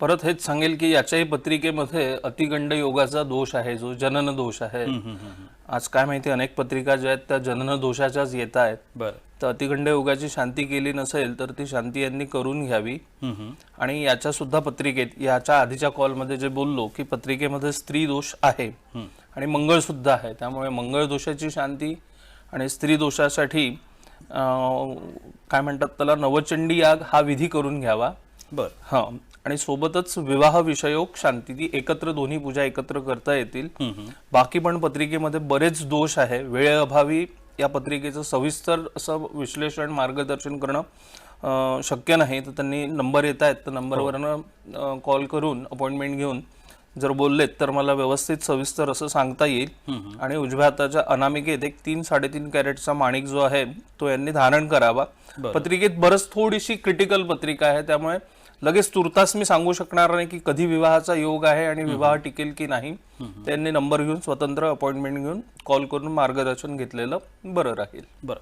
परत हेच सांगेल की याच्याही पत्रिकेमध्ये अतिगंड योगाचा दोष आहे जो जनन दोष आहे. आज काय माहिती अनेक पत्रिका ज्या आहेत त्या जनन दोषाच्याच येत आहेत. बर. तर अतिगंड योगाची शांती केली नसेल तर ती शांती यांनी करून घ्यावी. आणि याच्या सुद्धा पत्रिकेत याच्या आधीच्या कॉलमध्ये जे बोललो की पत्रिकेमध्ये स्त्री दोष आहे आणि मंगळ सुद्धा आहे. त्यामुळे मंगळ दोषाची शांती आणि स्त्री दोषासाठी काय म्हणतात त्याला नवचंडी याग हा विधी करून घ्यावा. बर. हा. आणि सोबतच विवाह विषयोक शांती ती एकत्र दोन्ही पूजा एकत्र करता येतील. बाकी पण पत्रिकेमध्ये बरेच दोष आहे. वेळेअभावी या पत्रिकेचं सविस्तर असं विश्लेषण मार्गदर्शन करणं शक्य नाही. तर त्यांनी नंबर येत आहेत तर नंबरवरनं कॉल करून अपॉइंटमेंट घेऊन जर बोललेत तर मला व्यवस्थित सविस्तर असं सांगता येईल. आणि उजव्या हाताच्या अनामिकेत एक तीन साडेतीन कॅरेटचा माणिक जो आहे तो यांनी धारण करावा. पत्रिकेत बरंच थोडीशी क्रिटिकल पत्रिका आहे त्यामुळे लगेच तुर्तास मी सांगू शकणार नाही की कधी विवाहाचा योग आहे आणि विवाह टिकेल की नाही. त्यांनी नंबर घेऊन स्वतंत्र अपॉइंटमेंट घेऊन कॉल करून मार्गदर्शन घेतलेलं बरं राहील. बर.